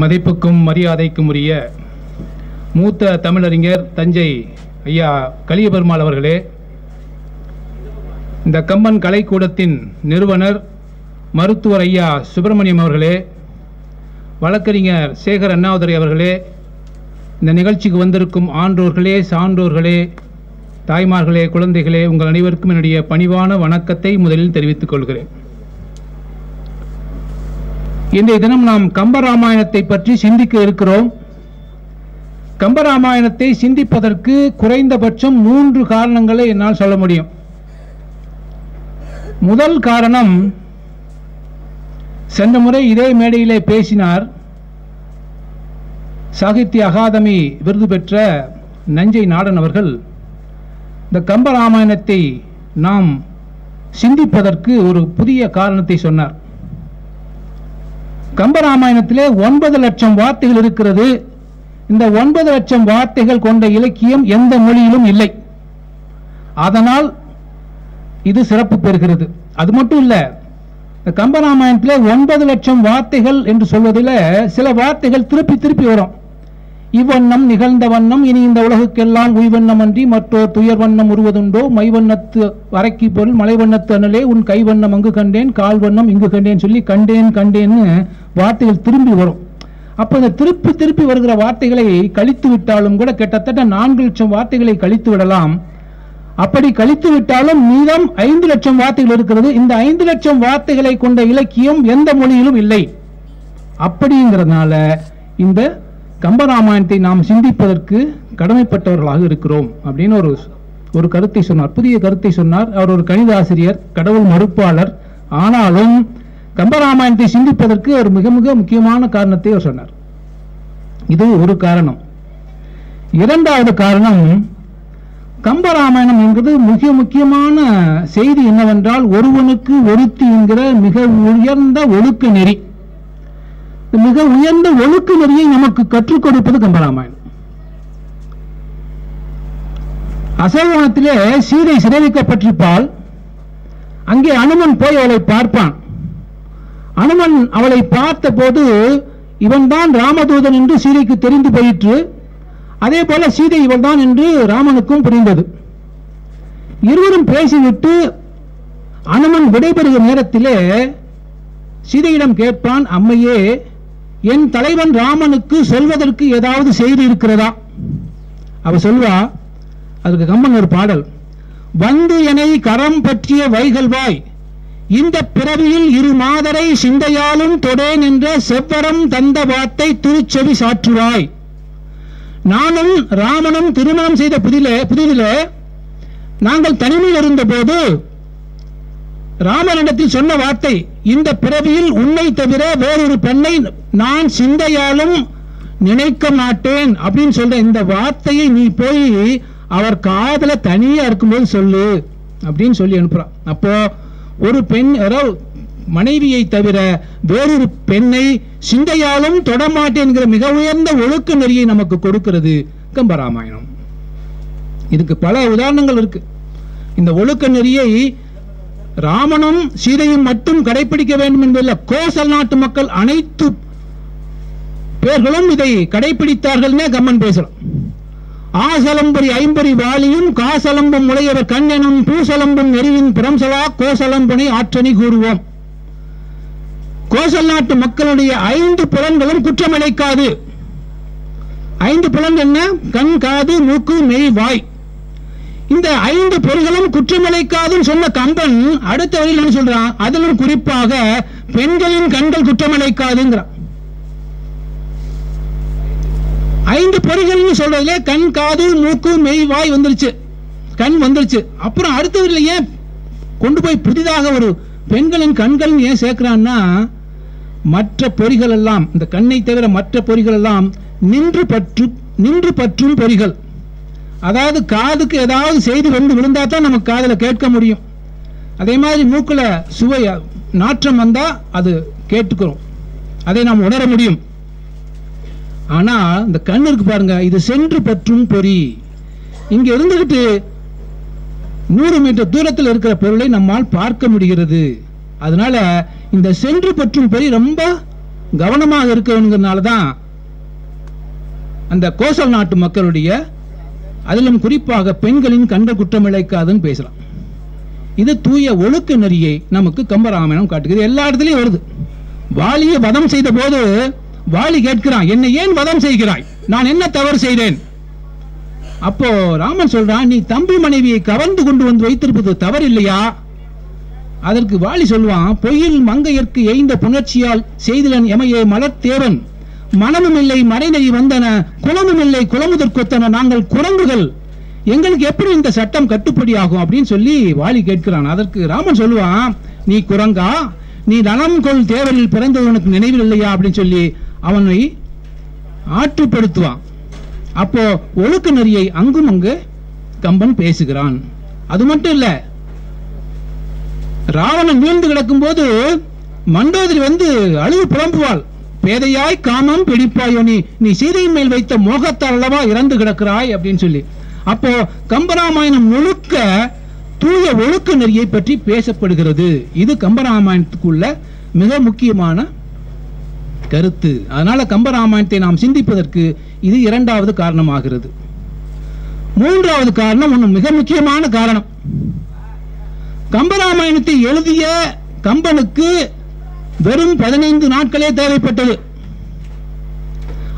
மதிப்புக்கும் மரியாதைக்கும் உரிய மூத்த தமிழறிஞர் தஞ்சை ஐயா கலியபெருமாள் அவர்களே இந்த கம்பன் கலைக்கூடத்தின் நிறுவனர் மருத்துவர் ஐயா சுப்பிரமணியம் அவர்களே வழக்கறிஞர் சேகர் அண்ணாதுரை அவர்களே இந்த நிகழ்ச்சிக்கு வந்திருக்கும் ஆன்றோர்களே சான்றோர்களே தாய்மார்களே குழந்தைகளே உங்கள் அனைவருக்கும் என்னுடைய பணிவான வணக்கத்தை முதலில் தெரிவித்துக் கொள்கிறேன். இன்றைய தினம் நாம் கம்பராமாயணத்தை பற்றி சிந்திக்க இருக்கிறோம். கம்பராமாயணத்தை சிந்திப்பதற்கு குறைந்தபட்சம் மூன்று காரணங்களை என்னால் சொல்ல முடியும். முதல் காரணம் சென்ற முறை இதே மேடையிலே பேசினார் சாகித்ய அகாதமி விருது பெற்ற நஞ்சை நாடன் அவர்கள். இந்த கம்பராமாயணத்தை நாம் சிந்திப்பதற்கு ஒரு புதிய காரணத்தை சொன்னார். கம்பராமாயணத்திலே ஒன்பது லட்சம் வார்த்தைகள் இருக்கிறது. இந்த ஒன்பது லட்சம் வார்த்தைகள் கொண்ட இலக்கியம் எந்த மொழியிலும் இல்லை. அதனால் இது சிறப்பு பெறுகிறது. அது மட்டும் இல்லை இந்த கம்பராமாயணத்திலே ஒன்பது லட்சம் வார்த்தைகள் என்று சொல்வதில் சில வார்த்தைகள் திருப்பி திருப்பி வரும். இவ்வண்ணம் நிகழ்ந்த வண்ணம் இனி இந்த உலகுக்கெல்லாம் உய்வண்ணம் அன்றி மற்றோர் துயர் வண்ணம் உருவதுண்டோ? மைவண்ணத்து வரைக்கு பொருள் மலைவண்ணத்து அனலே உன் கைவண்ணம் அங்கு கண்டேன் கால் வண்ணம் இங்கு கண்டேன் சொல்லி கண்டேன் கண்டேன்னு வார்த்தைகள் திரும்பி வரும். அப்போ இந்த திருப்பி திருப்பி வருகிற வார்த்தைகளை கழித்து விட்டாலும் கூட கிட்டத்தட்ட நான்கு லட்சம் வார்த்தைகளை கழித்து விடலாம். அப்படி கழித்து விட்டாலும் மீதம் ஐந்து லட்சம் வார்த்தைகள் இருக்கிறது. இந்த ஐந்து லட்சம் வார்த்தைகளை கொண்ட இலக்கியம் எந்த மொழியிலும் இல்லை. அப்படிங்கிறதுனால இந்த கம்பராமாயணத்தை நாம் சிந்திப்பதற்கு கடமைப்பட்டவர்களாக இருக்கிறோம் அப்படின்னு ஒரு ஒரு கருத்தை சொன்னார். புதிய கருத்தை சொன்னார். அவர் ஒரு கணித ஆசிரியர் கடவுள் மறுப்பாளர். ஆனாலும் கம்பராமாயணத்தை சிந்திப்பதற்கு ஒரு மிக மிக முக்கியமான காரணத்தை அவர் சொன்னார். இது ஒரு காரணம். இரண்டாவது காரணம் கம்பராமாயணம் என்பது மிக முக்கியமான செய்தி என்னவென்றால் ஒருவனுக்கு ஒருத்தி என்கிற மிக உயர்ந்த ஒழுக்க நெறி. மிக உயர்ந்த ஒழுக்க நெறியை நமக்கு கற்றுக் கொடுப்பது கம்பராமாயணம். அசோகவனத்திலே சீதை சிறைவிக்கப்பட்டிருப்பால் அங்கே அனுமன் போய் அவளை பார்ப்பான். அனுமன் அவளை பார்த்த போது இவன்தான் ராமதூதன் என்று சீதைக்கு தெரிந்து போயிற்று. அதே போல சீதை இவள்தான் என்று ராமனுக்கும் புரிந்தது. இருவரும் பேசிவிட்டு அனுமன் விடைபெறுகிற நேரத்திலே சீதையிடம் கேட்பான் அம்மையே என் தலைவன் ராமனுக்கு சொல்வதற்கு ஏதாவது செய்தி இருக்கிறதா அவ சொல்வா அதுக்கு கம்மன் ஒரு பாடல். வந்து எனை கரம் பற்றிய வைகல்வாய் இந்த பிறவியில் இரு மாதரை சிந்தையாலும் தொடேன் என்ற செவ்வரம் தந்த வார்த்தை திருச்செவி சாற்றுவாய். நானும் ராமனும் திருமணம் செய்த புதிலே புதிதிலே நாங்கள் தனிமையில் இருந்தபோது ராமனிடத்தில் சொன்ன வார்த்தை இந்த பிறவியில் உன்னை தவிர வேறொரு பெண்ணை நான் சிந்தையாலும் நினைக்க மாட்டேன் அப்படின்னு சொல்ற இந்த வார்த்தையை நீ போய் அவர் காதல தனியா இருக்கும்போது சொல்லு அப்படின்னு சொல்லி அனுப்புறான். அப்போ ஒரு பெண் அதாவது மனைவியை தவிர வேறொரு பெண்ணை சிந்தையாலும் தொடமாட்டேன்கிற மிக உயர்ந்த ஒழுக்க நெறியை நமக்கு கொடுக்கிறது கம்பராமாயணம். இதுக்கு பல உதாரணங்கள் இருக்கு. இந்த ஒழுக்க நெறியை ராமனும் சீதையும் மட்டும் கடைபிடிக்க வேண்டும் என்பதில் கோசல் நாட்டு மக்கள் அனைத்து பேர்களும் இதை கடைபிடித்தார்கள் கம்மன் பேசலாம். ஆசலம்பரி ஐம்பரி வாலியும் காசலம்பும் உடையவர் கண்ணெனும் பூசலம்பும் நெறியின் பிரம்சலா கோசலம்பனை ஆற்றணி கூறுவோம். கோசல் நாட்டு மக்களுடைய ஐந்து புலன்களும் குற்றமடைக்காது ஐந்து புலன் என்ன? கண் காது மூக்கு மெய் வாய். இந்த ஐந்து பொருள்களும் குற்றமளிக்காதுன்னு சொன்ன கம்பன் அடுத்த வழியில் என்ன சொல்றான்? அதிலும் குறிப்பாக பெண்களின் கண்கள் குற்றமளிக்காதுங்கிறான். ஐந்து பொறிகள்னு சொல்றதுல கண் காது மூக்கு மெய் வாய் வந்துருச்சு. கண் வந்துருச்சு. அப்புறம் அடுத்தவரில் ஏன் கொண்டு போய் புதிதாக ஒரு பெண்களின் கண்கள் ஏன் சேர்க்கிறான்னா மற்ற பொறிகள் எல்லாம் இந்த கண்ணை தவிர மற்ற பொறிகள் எல்லாம் நின்று பற்று நின்று பற்றும் பொறிகள். அதாவது காதுக்கு ஏதாவது செய்தி வந்து விழுந்தா தான் நமக்கு காதில் கேட்க முடியும். அதே மாதிரி மூக்கில் சுவை நாற்றம் வந்தால் அது கேட்டுக்கிறோம். அதை நாம் உணர முடியும். ஆனால் இந்த கண் இருக்கு பாருங்க இது சென்று பற்றும் பொறி. இங்கே இருந்துக்கிட்டு நூறு மீட்டர் தூரத்தில் இருக்கிற பொருளை நம்மால் பார்க்க முடிகிறது. அதனால இந்த சென்று பற்றும் பொறி ரொம்ப கவனமாக இருக்கணுங்கிறதுனால தான் அந்த கோசல் நாட்டு மக்களுடைய அதிலும் குறிப்பாக பெண்களின் கண்ட குற்றம் இழைக்காதுன்னு பேசலாம். இது தூய ஒழுக்க நெறியை நமக்கு கம்பராமாயணம் காட்டுகிறது எல்லா இடத்துலயும் வருது. வாலியை வதம் செய்த போது வாலி கேட்கிறான் என்னை ஏன் வதம் செய்கிறாய்? நான் என்ன தவறு செய்தேன்? அப்போ ராமன் சொல்றான் நீ தம்பி மனைவியை கவர்ந்து கொண்டு வந்து வைத்திருப்பது தவறு இல்லையா அதற்கு வாலி சொல்வான் பொய்யில் மங்கையர்க்கு எய்ந்த புணர்ச்சியால் செய்திலன் எமையே மலர்த்தேவன். மனமும் இல்லை மறைநெறி வந்தன குளமும் இல்லை குலமுதற் கொத்தன நாங்கள் குரங்குகள். எங்களுக்கு எப்படி இந்த சட்டம் கட்டுப்படி ஆகும் அப்படின்னு சொல்லி வாலி கேட்கிறான். அதற்கு ராமன் சொல்லுவான் நீ குரங்கா? நீ நலம் கொள் தேவரில் பிறந்தது உனக்கு நினைவில் இல்லையா? அப்படின்னு சொல்லி அவனை ஆற்றுப்படுத்துவான். அப்போ ஒழுக்க நெறியை அங்கும் அங்கு கம்பன் பேசுகிறான். அது மட்டும் இல்ல ராவணன் வீழ்ந்து கிடக்கும் போது மண்டோதரி வந்து அழுது புலம்புவாள். பேதையாய் காமம் பிடிப்பாயோ நீ? நீ சீதையின் மேல் வைத்த மோகத்தால் இறந்து கிடக்கிறாய் அப்படின்னு சொல்லி. அப்போ கம்பராமாயணம் முழுக்க தூய ஒழுக்க நெறியை பற்றி பேசப்படுகிறது. இது கம்பராமாயணத்துக்குள்ள மிக முக்கியமான கருத்து. அதனால கம்பராமாயணத்தை நாம் சிந்திப்பதற்கு இது இரண்டாவது காரணமாகிறது. மூன்றாவது காரணம் ஒன்று மிக முக்கியமான காரணம். கம்பராமாயணத்தை எழுதிய கம்பனுக்கு வெறும் பதினைந்து நாட்களே தேவைப்பட்டது.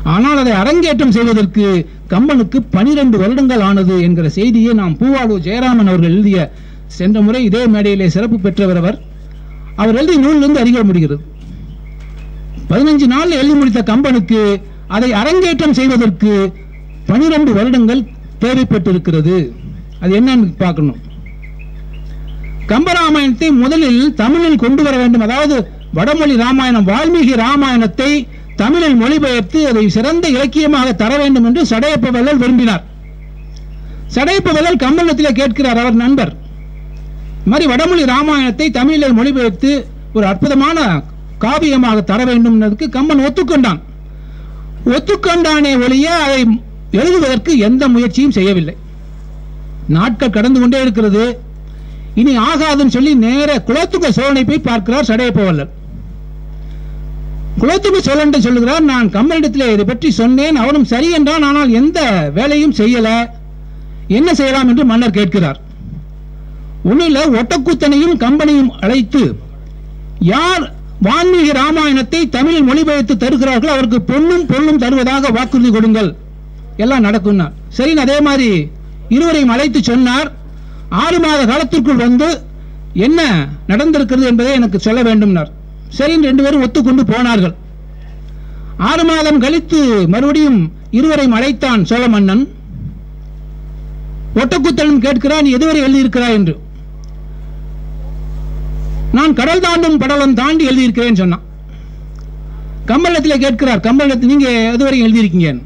ஆனால் அதை அரங்கேற்றம் செய்வதற்கு கம்பனுக்கு பனிரெண்டு வருடங்கள் ஆனது என்கிற செய்தியை நாம் பூவாளூர் ஜெயராமன் அவர்கள் எழுதிய சென்ற முறை இதே மேடையிலே சிறப்பு பெற்றவர் அவர். அவர் எழுதிய நூலிலிருந்து அறிய முடிகிறது. பதினஞ்சு நாள் எழுதி முடித்த கம்பனுக்கு அதை அரங்கேற்றம் செய்வதற்கு பனிரெண்டு வருடங்கள் தேவைப்பட்டிருக்கிறது. அது என்னன்னு பார்க்கணும். கம்பராமாயணத்தை முதலில் தமிழில் கொண்டு வர வேண்டும். அதாவது வடமொழி ராமாயணம் வால்மீகி ராமாயணத்தை தமிழில் மொழிபெயர்த்து அதை சிறந்த இலக்கியமாக தர வேண்டும் என்று சடையப்ப வல்லல் விரும்பினார். சடையப்ப வல்லல் கம்பளத்திலே கேட்கிறார் அவர் நண்பர். மாதிரி வடமொழி ராமாயணத்தை தமிழில் மொழிபெயர்த்து ஒரு அற்புதமான காவியமாக தர வேண்டும் என்பதற்கு கம்பன் ஒத்துக்கொண்டான். ஒத்துக்கொண்டானே ஒழிய அதை எழுதுவதற்கு எந்த முயற்சியும் செய்யவில்லை. நாட்கள் கடந்து கொண்டே இருக்கிறது. இனி ஆகாதுன்னு சொல்லி நேர குலத்துக்க சோழனை போய் பார்க்கிறார் சடையப்ப வல்லல் குலத்துக்கு சோழன் சொல்லுகிறார் நான் கம்பனிடத்தில் இதை பற்றி சொன்னேன் அவனும் சரி என்றான் ஆனால் எந்த வேலையும் செய்யல. என்ன செய்யலாம் என்று மன்னர் கேட்கிறார். ஒன்னில் ஒட்டக்கூத்தனையும் கம்பனையும் அழைத்து யார் வான்மீகி ராமாயணத்தை தமிழில் மொழிபெயர்த்து தருகிறார்கள் அவருக்கு பொண்ணும் பொருளும் தருவதாக வாக்குறுதி கொடுங்கள். எல்லாம் நடக்கும்னார். சரி அதே மாதிரி இருவரையும் அழைத்து சொன்னார். ஆறு மாத காலத்திற்குள் வந்து என்ன நடந்திருக்கிறது என்பதை எனக்கு சொல்ல வேண்டும்னார். சரி ரெண்டு பேரும் ஒத்துக்கொண்டு போனார்கள். ஆறு மாதம் கழித்து மறுபடியும் இருவரையும் அழைத்தான் சோழ மன்னன் ஒட்டக்குத்தலும் கேட்கிறான் நீ எதுவரை எழுதியிருக்கிறாய்? என்று. நான் கடல் தாண்டும் படலம் தாண்டி எழுதியிருக்கிறேன் சொன்னான். கம்பளத்தில் கேட்கிறார் கம்பளத்தில் நீங்க எதுவரை எழுதியிருக்கீங்க?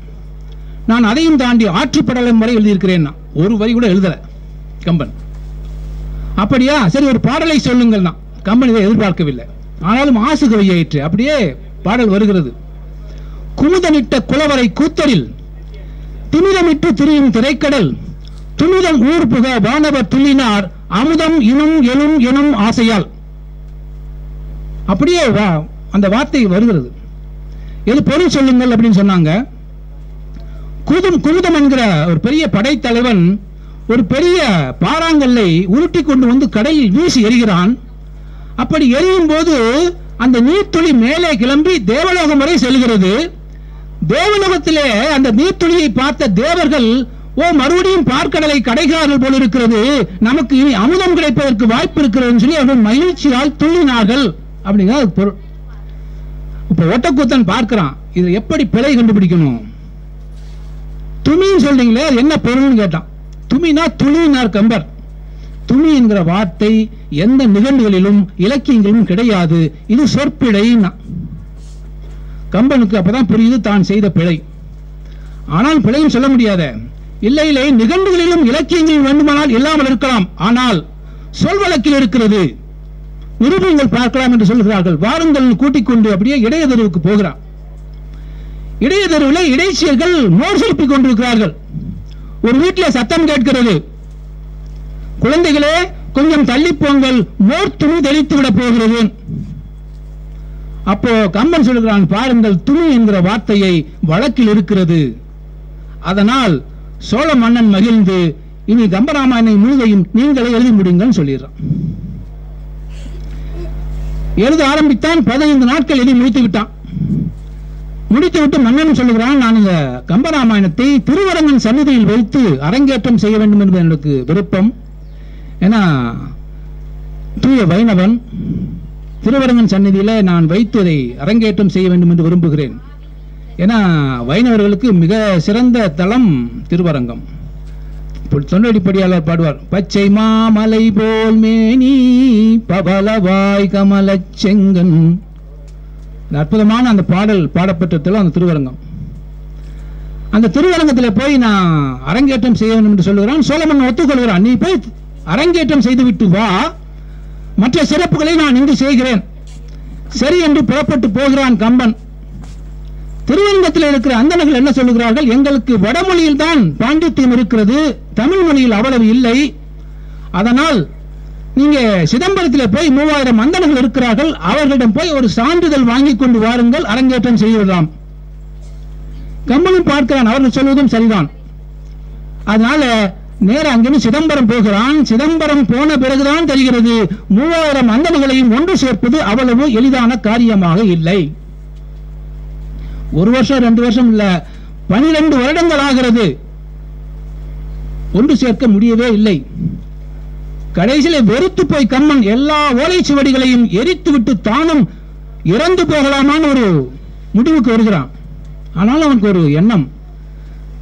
நான் அதையும் தாண்டி ஆற்று படலம் வரை எழுதியிருக்கிறேன் ஒரு வரி கூட எழுதல கம்பன். அப்படியா? சரி ஒரு பாடலை சொல்லுங்கள் நான். கம்பன் இதை எதிர்பார்க்கவில்லை. ஆனாலும் ஆசு கவியாயிற்று அப்படியே பாடல் வருகிறது. குமுதனிட்ட குலவரை கூத்தரில் திமிரமிட்டு திரியும் திரைக்கடல் துமிதம் ஊர் புக வானவர் துள்ளினார் அமுதம் இனும் எனும் எனும் ஆசையால். அப்படியே வா- அந்த வார்த்தை வருகிறது. எது பொருள் சொல்லுங்கள் அப்படின்னு சொன்னாங்க. குதும் குமுதம் என்கிற ஒரு பெரிய படைத்தலைவன் ஒரு பெரிய பாறாங்கல்லை உருட்டி கொண்டு வந்து கடலில் வீசி எறிகிறான். அப்படி எரியும் போது அந்த நீர்த்துளி மேலே கிளம்பி தேவலோகம் வரை செல்கிறது. தேவலோகத்திலே அந்த நீர்த்துளியை பார்த்த தேவர்கள் ஓ மறுபடியும் பார்க்கடலை கடைகிறார்கள் போல இருக்கிறது. நமக்கு இனி அமுதம் கிடைப்பதற்கு வாய்ப்பு இருக்கிறதுன்னு சொல்லி அவர்கள் மகிழ்ச்சியால் துள்ளினார்கள். அப்படிங்கிற பொருள். இப்ப ஒட்டக்கூத்தன் பார்க்கிறான் இது எப்படி பிழை கண்டுபிடிக்கணும்? துமின்னு சொல்றீங்களே என்ன பொருள்னு கேட்டான். துமினா துளினார் கம்பர். துமி என்கிற வார்த்தை எந்த நிகழ்வுகளிலும் இலக்கியங்களிலும் கிடையாது. இது சொற்பிழைன்னா கம்பனுக்கு அப்பதான் புரியுது தான் செய்த பிழை. ஆனால் பிழையும் சொல்ல முடியாத. இல்லை இல்லை நிகழ்வுகளிலும் இலக்கியங்களில் வேண்டுமானால் இல்லாமல் இருக்கலாம். ஆனால் சொல் வழக்கில் இருக்கிறது. நிரூபங்கள் பார்க்கலாம் என்று சொல்கிறார்கள். வாருங்கள் கூட்டிக் கொண்டு அப்படியே இடையதெருவுக்கு போகிறான். இடையதெருவில் இடைச்சியர்கள் மோர் செலுப்பிக் கொண்டிருக்கிறார்கள். ஒரு வீட்டில் சத்தம் கேட்கிறது. குழந்தைகளே கொஞ்சம் தள்ளி போங்கள் மோர் துணி தெளித்து விட போகிறது அப்போ கம்பன் சொல்கிறான் பாருங்கள் துணி என்கிற வார்த்தையை வழக்கில் இருக்கிறது. அதனால் சோழ மன்னன் மகிழ்ந்து இனி கம்பராமாயணை முழுதையும் நீங்களே எழுதி முடியுங்கள் சொல்லிடுறான். எழுத ஆரம்பித்தான் பதினைந்து நாட்கள் எழுதி முடித்து விட்டான். முடித்து விட்டு மன்னன் சொல்லுகிறான் நான் இந்த கம்பராமாயணத்தை திருவரங்கன் சந்நிதியில் வைத்து அரங்கேற்றம் செய்ய வேண்டும் என்பது எனக்கு விருப்பம். ஏன்னா தூய வைணவன் திருவரங்கன் சந்நிதியில நான் வைத்து அதை அரங்கேற்றம் செய்ய வேண்டும் என்று விரும்புகிறேன். ஏன்னா வைணவர்களுக்கு மிக சிறந்த தலம் திருவரங்கம். தொண்டடிப்படியாளர் பாடுவார் பச்சை மாமலை போல் மேனி பவளவாய் கமல செங்கன். அற்புதமான அந்த பாடல் பாடப்பட்ட தலம் அந்த திருவரங்கம். அந்த திருவரங்கத்தில் போய் நான் அரங்கேற்றம் செய்ய வேண்டும் என்று சொல்லுகிறான். சோழமன் ஒத்துக்கொள்கிறான் நீ போய் அரங்கேற்றம் செய்துவிட்டு வா. மற்ற சிறப்புகளை நான் இங்கு செய்கிறேன். சரி என்று புறப்பட்டு போகிறான் கம்பன். திருவங்கத்தில் இருக்கிற அந்தனர்கள் என்ன சொல்லுகிறார்கள்? எங்களுக்கு வடமொழியில் தான் பாண்டித்யம் இருக்கிறது தமிழ் மொழியில் அவ்வளவு இல்லை. அதனால் நீங்க சிதம்பரத்தில் போய் மூவாயிரம் அந்தனர்கள் இருக்கிறார்கள் அவர்களிடம் போய் ஒரு சான்றிதழ் வாங்கி கொண்டு வாருங்கள் அரங்கேற்றம் செய்துவிடலாம் கம்பனும் பார்க்கிறான் அவர்கள் சொல்வதும் சரிதான். அதனால நேர அங்கிருந்து சிதம்பரம் போகிறான். சிதம்பரம் போன பிறகுதான் தெரிகிறது மூவாயிரம் அந்தணர்களையும் ஒன்று சேர்ப்பது அவ்வளவு எளிதான காரியமாக இல்லை. ஒரு வருஷம் ரெண்டு வருஷம் இல்ல பனிரெண்டு வருடங்கள் ஆகிறது. ஒன்று சேர்க்க முடியவே இல்லை. கடைசியில வெறுத்து போய் கம்மன் எல்லா ஓலைச்சுவடிகளையும் எரித்து விட்டு தானும் இறந்து போகலாமான்னு ஒரு முடிவுக்கு வருகிறான். ஆனாலும் அவனுக்கு ஒரு எண்ணம்.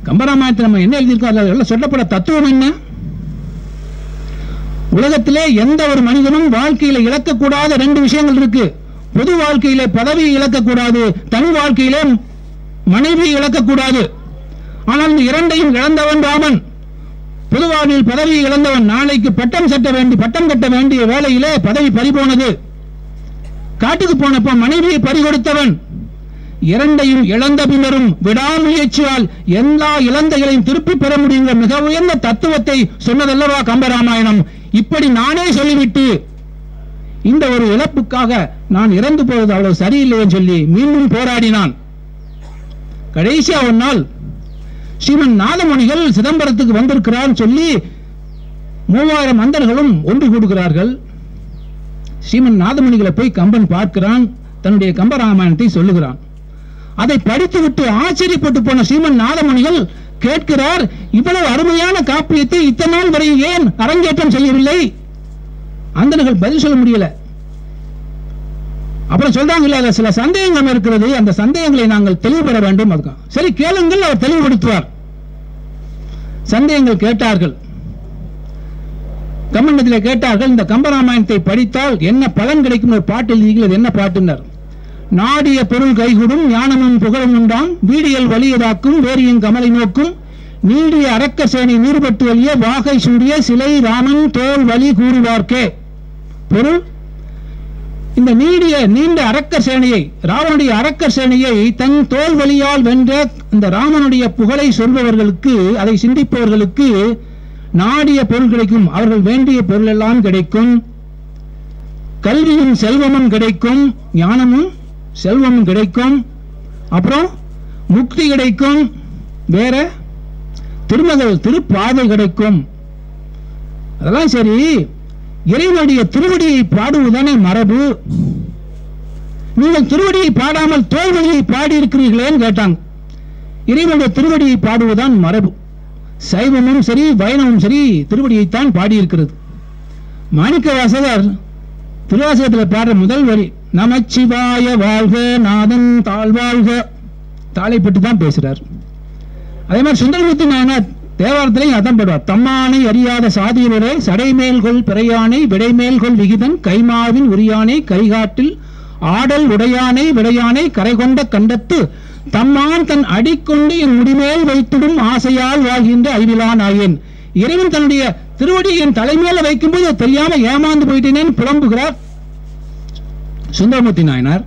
கம்பராமாயணத்தில் நம்ம என்ன எழுதியிருக்கோம்? அதில் எல்லாம் சொல்லப்பட தத்துவம் என்ன? உலகத்திலே எந்த ஒரு மனிதனும் வாழ்க்கையில இழக்கக்கூடாத ரெண்டு விஷயங்கள் இருக்கு. பொது வாழ்க்கையிலே பதவியை இழக்கக்கூடாது தனி வாழ்க்கையிலே மனைவியை இழக்கக்கூடாது. ஆனால் இந்த இரண்டையும் இழந்தவன் ராமன். பொதுவாழ்வில் பதவியை இழந்தவன் நாளைக்கு பட்டம் சட்ட வேண்டி பட்டம் கட்ட வேண்டிய வேலையிலே பதவி பறிபோனது. காட்டுக்கு போனப்ப மனைவியை பறிகொடுத்தவன். இரண்டையும் இழந்த பின்னரும் விடாமுயற்சியால் எல்லா இழந்தைகளையும் திருப்பி பெற முடியுங்கிற மிக உயர்ந்த தத்துவத்தை சொன்னதல்லவா கம்பராமாயணம். இப்படி நானே சொல்லிவிட்டு இந்த ஒரு இழப்புக்காக நான் இறந்து போவது அவ்வளவு சரியில்லைன்னு சொல்லி மீண்டும் போராடினான். கடைசியா ஒரு நாள் ஸ்ரீமன் நாதமணிகள் சிதம்பரத்துக்கு வந்திருக்கிறார் சொல்லி மூவாயிரம் அந்தர்களும் ஒன்று கூடுகிறார்கள். ஸ்ரீமன் நாதமணிகளை போய் கம்பன் பார்க்கிறான் தன்னுடைய கம்பராமாயணத்தை சொல்லுகிறான். அதை படித்துவிட்டு ஆச்சரியப்பட்டு போன ஸ்ரீமன் நாதமணிகள் கேட்கிறார் இவ்வளவு அருமையான காப்பியத்தை இத்தனை நாள் வரை ஏன் அரங்கேற்றம் செய்யவில்லை? அந்தனர்கள் பதில் சொல்ல முடியல. அப்புறம் சொல்றாங்கல்ல அதுல சில சந்தேகங்கள் இருக்கிறது. அந்த சந்தேகங்களை நாங்கள் தெளிவுபெற வேண்டும். அதுக்கு சரி கேளுங்கள் அவர் தெளிவுபடுத்துவார். சந்தேகங்கள் கேட்டார்கள். கம்மண்டத்தில் கேட்டார்கள் இந்த கம்பராமாயணத்தை படித்தால் என்ன பலன் கிடைக்கும் ஒரு பாட்டு எழுதிகள் என்ன பாட்டுனர் நாடிய பொருள் கைகூடும் ஞானமும் புகழும் உண்டாம். வீடியல் வலியதாக்கும் வேரியின் கமலை நோக்கும். நீடிய அரக்க சேனை நீர்பட்டு வலிய வாகை சூடிய சிலை ராமன் தோல் வலி கூறுவார்க்கே. பொருள் இந்த நீடிய நீண்ட அரக்க சேனையை ராவனுடைய அரக்க சேனையை தன் தோல் வழியால் வென்ற இந்த ராமனுடைய புகழை சொல்பவர்களுக்கு அதை சிந்திப்பவர்களுக்கு நாடிய பொருள் கிடைக்கும். அவர்கள் வேண்டிய பொருள் எல்லாம் கிடைக்கும். கல்வியும் செல்வமும் கிடைக்கும். ஞானமும் செல்வமும் கிடைக்கும். அப்புறம் முக்தி கிடைக்கும். வேற திருமகள் திருப்பாதை கிடைக்கும். அதெல்லாம் சரி. இறைவனுடைய திருவடியை பாடுவதுதானே மரபு? நீங்கள் திருவடியை பாடாமல் தோல்வழியை பாடி இருக்கிறீர்களேன்னு கேட்டாங்க. இறைவனுடைய திருவடியை பாடுவதுதான் மரபு. சைவமும் சரி வைணவமும் சரி திருவடியைத்தான் பாடியிருக்கிறது. மாணிக்க வாசகர் திருவாசகத்தில் பாடுற முதல் வரி நமச்சிவாய வாழ்க நாதன் தாழ்வாழ்க. தாளை தான் பேசுறார். அதே மாதிரி சுந்தரமூர்த்தி நாயனார் தேவாரத்திலையும் அதான் பாடுவார். தம்மானை அறியாத சாதியினரே சடைமேல் கொள் பிறையானை விடைமேல் கொள் விகிதன் கைமாவின் உரியானை கைகாட்டில் ஆடல் உடையானை விடையானை கரை கொண்ட கண்டத்து தம்மான் தன் அடிக்கொண்டு என் முடிமேல் வைத்திடும் ஆசையால் வாழ்கின்ற அறிவிலான் ஆயேன் இறைவன் தன்னுடைய திருவடி என் தலைமையில வைக்கும்போது தெரியாம ஏமாந்து போயிட்டேனேன்னு புலம்புகிறார். சுந்தரமூர்த்தி நாயனார்.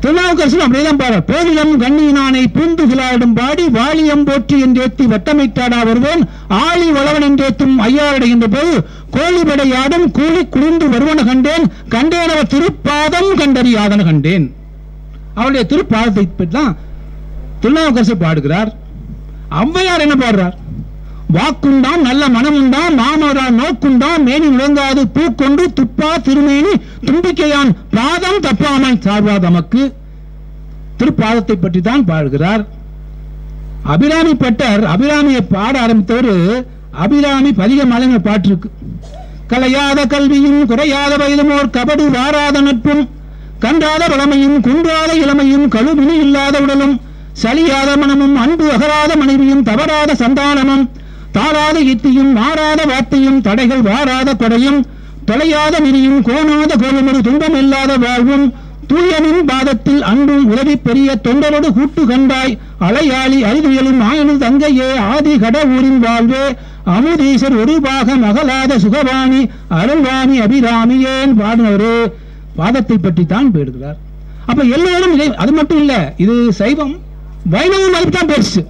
திருநாவுக்கரசர் அப்படியேதான் பாடுறார் போதிலம் கண்ணியினானை விளையாடும் பாடி வாலியம் போற்றி என்றேத்தி வட்டமிட்டாடா வருவேன். ஆளி வளவன் என்றேத்தும் ஐயாரடைகின்ற போது கோழிபடையாடும் கூலி குளிர்ந்து வருவன கண்டேன். கண்டேனவ திருப்பாதம் கண்டறியாதன கண்டேன். அவருடைய திருப்பாதத்தை தான் திருநாவுக்கரசர் பாடுகிறார். ஔவையார் என்ன பாடுறார்? வாக்குண்டாம் நல்ல மனமுண்டாம் மாமரா நோக்குண்டாம் மேனி முழங்காது பூக்கொண்டு துப்பா திருமேனி தும்பிக்கையான் பாதம் தப்பாமல் சார்வா தமக்கு திருப்பாதத்தை பற்றி தான் பாடுகிறார். அபிராமி பட்டர் அபிராமியை பாட ஆரம்பித்தவர் அபிராமி பதிக மலைங்க பாட்டிருக்கு. கலையாத கல்வியும் குறையாத வயதுமோர் கபடு வாராத நட்பும் கண்டாத வளமையும் குன்றாத இளமையும் கழுவினி இல்லாத உடலும் சலியாத மனமும் அன்பு அகராத மனைவியும் தவறாத சந்தானமும் தாராத யுத்தியும் மாறாத வார்த்தையும் தடைகள் வாராத கொடையும் தொலையாத நெறியும் கோணாத கோபமொரு துன்பம் இல்லாத வாழ்வும் தூயனின் பாதத்தில் அன்பும் உதவி பெரிய தொண்டரோடு கூட்டு கண்டாய் அலையாளி அறிவியலும் ஆயனு தங்கையே ஆதி கட ஊரின் வாழ்வே அமுதீசர் ஒரு பாகம் அகலாத சுகவாணி அருள்வாணி அபிராமியேன் பாடினவரு? பாதத்தை பற்றி தான் போயிடுகிறார் அப்ப எல்லோரும் அது மட்டும் இல்ல இது சைவம் வைணவம் அதுக்கு தான் பெருசு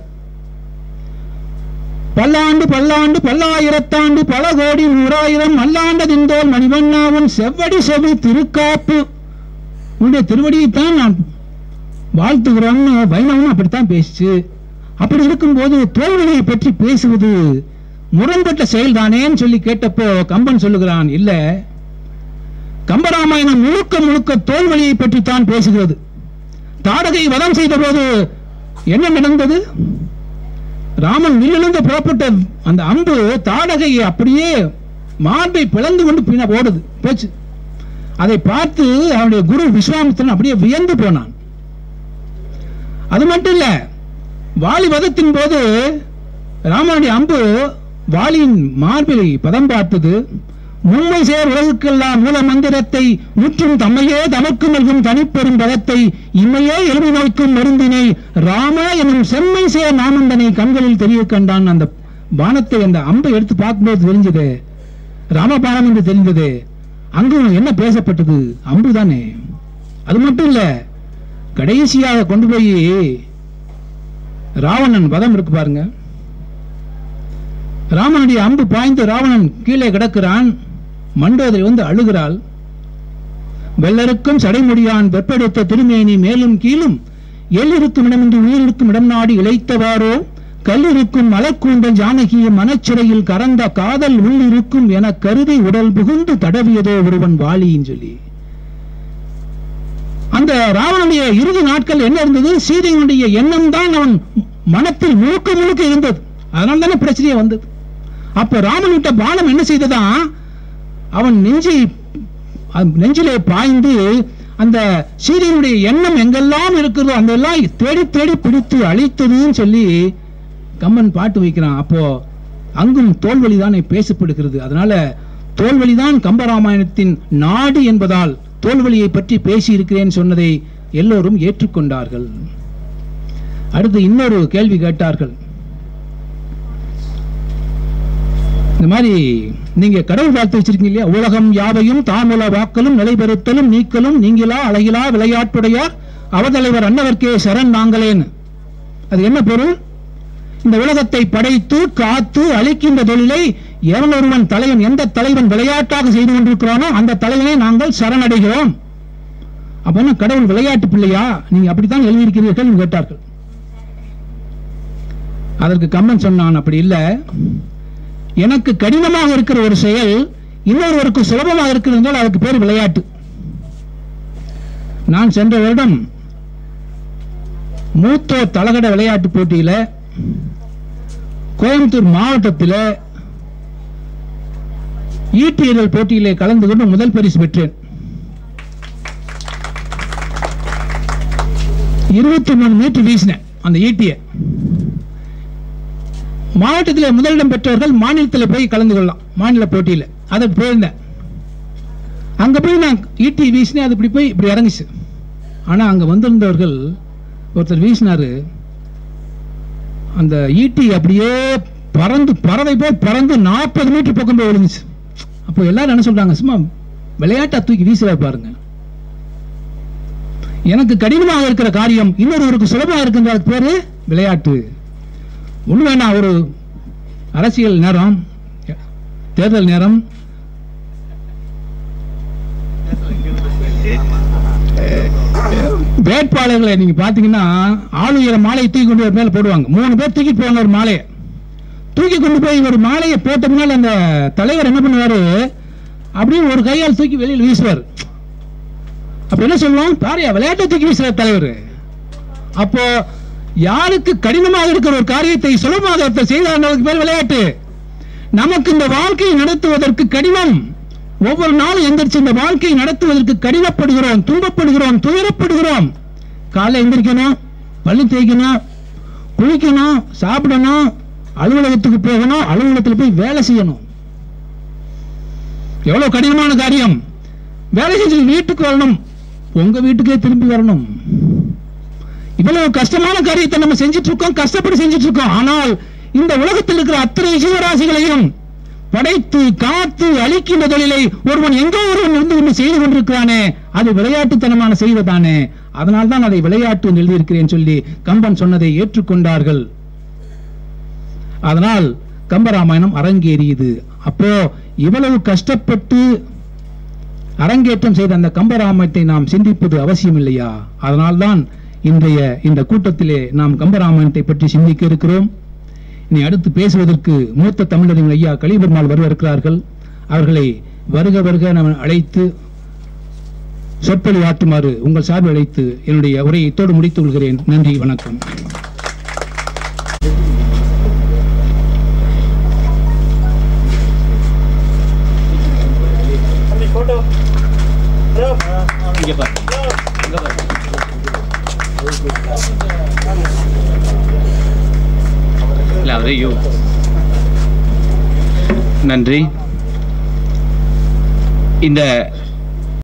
பல்லாண்டு பல்லாண்டு பல்லாயிரத்தாண்டு பல கோடி நூறாயிரம் மல்லாண்டதிந்தோல் மணிவண்ணாவும் செவ்வடி செவி திருக்காப்பு. உன்னுடைய திருவடியைத்தான் நான் வாழ்த்துகிறோம்னு வைணவம் அப்படித்தான் பேசிச்சு. அப்படி இருக்கும்போது தோல்வியை பற்றி பேசுவது முரண்பட்ட செயல்தானேன்னு சொல்லி கேட்டப்போ கம்பன் சொல்லுகிறான் இல்ல கம்பராமாயணம் முழுக்க முழுக்க தோல்வழியை பற்றி தான் பேசுகிறது. தாடகை வதம் செய்த போது என்ன நடந்தது? ராமன் வில்லிலிருந்து புறப்பட்ட அந்த அம்பு தாடகையை அப்படியே மார்பை பிளந்து கொண்டு பின்ன ஓடுது. போச்சு. அதை பார்த்து அவனுடைய குரு விஸ்வாமித்திரன் அப்படியே வியந்து போனான். அது மட்டும் இல்ல வாலி வதத்தின் போது ராமனுடைய அம்பு வாலியின் மார்பிலை பதம் பார்த்தது. உண்மை சேர் உலகுக்கெல்லாம் மூல மந்திரத்தை முற்றும் தம்மையே தமக்கு நல்கும் தனிப்பெரும் பதத்தை இம்மையே எழுதி நோய்க்கும் மருந்தினை ராம எனும் செம்மை சேர் நாமந்தனை கண்களில் தெரிய கண்டான் அந்த பானத்தை அந்த அம்பை எடுத்து பார்க்கும்போது தெரிஞ்சது. ராமபானம் என்று தெரிந்தது. அங்கும் என்ன பேசப்பட்டது? அம்பு தானே. அது மட்டும் இல்ல கடைசியாக கொண்டு போய் ராவணன் வதம் இருக்கு பாருங்க. ராமனுடைய அம்பு பாய்ந்து ராவணன் கீழே கிடக்கிறான். மண்டோதரி வந்து அழுகிறாள். வெள்ளருக்கும் சடைமுடியான் வெப்பெடுத்த திருமேனி மேலும் கீழும் எல்லிருக்கும் இடமின்றி உயிரிருக்கும் இடம் நாடி இழைத்தவாறோ கல்லிருக்கும் மலக்கூந்தல் ஜானகியின் மனச்சிறையில் கறந்த காதல் உள்ளிருக்கும் என கருதி உடல் புகுந்து தடவியதோ ஒருவன் வாலின்னு சொல்லி. அந்த ராவணனுடைய இறுதி நாட்கள் என்ன இருந்தது? சீதையினுடைய எண்ணம் தான் அவன் மனத்தில் முழுக்க முழுக்க இருந்தது. அதனால தானே பிரச்சனையே வந்தது. அப்ப ராமன் விட்ட பானம் என்ன செய்ததான் அவன் நெஞ்சை நெஞ்சிலே பாய்ந்து அந்த சீரியனுடைய எண்ணம் எங்கெல்லாம் இருக்கிறதோ அந்த எல்லாம் தேடி தேடி பிடித்து அழித்ததுன்னு சொல்லி கம்மன் பாட்டு வைக்கிறான். அப்போ அங்கும் தோல்வழிதான் பேசப்படுகிறது. அதனால தோல்வழிதான் கம்பராமாயணத்தின் நாடு என்பதால் தோல்வழியை பற்றி பேசியிருக்கிறேன் சொன்னதை எல்லோரும் ஏற்றுக்கொண்டார்கள். அடுத்து இன்னொரு கேள்வி கேட்டார்கள். இந்த மாதிரி நீங்க கடவுள் வாழ்த்து வச்சிருக்கீங்க இல்லையா? உலகம் யாவையும் தாமுல வாக்கலும் நிலைபெறுத்தலும் நீக்கலும் நீங்களா அழகிலா விளையாட்டுடையார் அவதலைவர் அன்னவர்க்கே சரண் நாங்களேன்னு அது என்ன பொருள்? இந்த உலகத்தை படைத்து காத்து அழிக்கின்ற தொழிலை எவன் ஒருவன் தலைவன் எந்த தலைவன் விளையாட்டாக செய்து கொண்டிருக்கிறானோ அந்த தலைவனை நாங்கள் சரணடைகிறோம். அப்பன்னா கடவுள் விளையாட்டு பிள்ளையா? நீங்க அப்படித்தான் எழுதியிருக்கிறீர்கள் என்று கேட்டார்கள். அதற்கு கம்மன் சொன்னான் அப்படி இல்லை. எனக்கு கடினமாக இருக்கிற ஒரு செயல் இன்னொருவருக்கு சுலபமாக இருக்கிறது என்றால் அதுக்கு பேர் விளையாட்டு. நான் சென்ற வருடம் மூத்தோ தலகட விளையாட்டு போட்டியில் கோயம்புத்தூர் மாவட்டத்தில் ஈட்டியல் போட்டியிலே கலந்து கொண்டு முதல் பரிசு பெற்றேன். இருபத்தி மூணு மீட்டர் வீசினேன் அந்த ஈட்டியை. மாவட்டத்தில் முதலிடம் பெற்றவர்கள் மாநிலத்தில் போய் கலந்து கொள்ளலாம். மாநில போட்டியில். அதை போயிருந்தேன். அங்கே போய் நான் ஈட்டி வீசினேன். அது இப்படி போய் இப்படி இறங்குச்சு. ஆனால் அங்கே வந்திருந்தவர்கள் ஒருத்தர் வீசினார். அந்த ஈட்டி அப்படியே பறந்து பறவை போய் பறந்து நாற்பது மீட்டர் பக்கம் போய் விழுந்துச்சு. அப்போ எல்லாரும் என்ன சொல்கிறாங்க சும்மா விளையாட்டா தூக்கி வீசுற பாருங்க. எனக்கு கடினமாக இருக்கிற காரியம் இன்னொருவருக்கு சுலபமாக இருக்குன்ற பேர் பேரு விளையாட்டு. உண்மைண்ணா ஒரு அரசியல் நேரம்? தேர்தல் நேரம்? வேட்பாளர்களை நீங்க பாத்தீங்கன்னா ஆளுயர மாலையை தூக்கி கொண்டு ஒரு மேல போடுவாங்க. மூணு பேர் தூக்கி போவாங்க ஒரு மாலையை. தூக்கி கொண்டு போய் ஒரு மாலையை போட்ட முன்னால் அந்த தலைவர் என்ன பண்ணுவாரு? அப்படியே ஒரு கையால் தூக்கி வெளியில் வீசுவார். அப்ப என்ன சொல்லுவோம்? பாரியா விளையாட்டை தூக்கி வீசுற தலைவர். அப்போ யாருக்கு கடினமாக இருக்கிற ஒரு காரியத்தை சுலபமாக ஒருத்தர் செய்தார் பேர் விளையாட்டு? நமக்கு இந்த வாழ்க்கையை நடத்துவதற்கு கடினம். ஒவ்வொரு நாளும் எந்திரிச்சு இந்த வாழ்க்கையை நடத்துவதற்கு கடினப்படுகிறோம் துன்பப்படுகிறோம் துயரப்படுகிறோம். காலைல எந்திரிக்கணும் பள்ளி தேய்க்கணும் குளிக்கணும் சாப்பிடணும் அலுவலகத்துக்கு போகணும் அலுவலகத்தில் போய் வேலை செய்யணும். எவ்வளவு கடினமான காரியம். வேலை செஞ்சு வீட்டுக்கு வரணும். உங்க வீட்டுக்கே திரும்பி வரணும். இவ்வளவு கஷ்டமான காரியத்தை நம்ம செஞ்சிட்டு இருக்கோம் கஷ்டப்பட்டு செஞ்சிட்டு இருக்கோம் ஆனால் இந்த உலகத்தில் இருக்கிற அத்தனை ஜீவராசிகளையும் படைத்து காத்து அழிக்கின்ற தொழிலை ஒருவன் எங்கோ ஒருவன் இருந்து கொண்டு செய்து கொண்டிருக்கிறானே அது விளையாட்டுத்தனமான செய்வதானே அதனால் தான் அதை விளையாட்டு என்று எழுதியிருக்கிறேன் சொல்லி கம்பன் சொன்னதை ஏற்றுக்கொண்டார்கள். அதனால் கம்பராமாயணம் அரங்கேறியது. அப்போ இவ்வளவு கஷ்டப்பட்டு அரங்கேற்றம் செய்த அந்த கம்பராமாயணத்தை நாம் சிந்திப்பது அவசியம் இல்லையா அதனால்தான் இன்றைய இந்த கூட்டத்திலே நாம் கம்பராமாயணத்தை பற்றி சிந்திக்க இருக்கிறோம். இனி அடுத்து பேசுவதற்கு மூத்த தமிழறிஞர் ஐயா கலிபெருமாள் வருவருக்கிறார்கள் அவர்களை வருக வருக நாம் அழைத்து சொற்பொழி ஆற்றுமாறு உங்கள் சார்பில் அழைத்து என்னுடைய உரையை இத்தோடு முடித்துக் கொள்கிறேன். நன்றி வணக்கம். தம்பி போட்டோ இங்க பாரு இங்க பாரு இல்ல அவரே யூ நன்றி. இந்த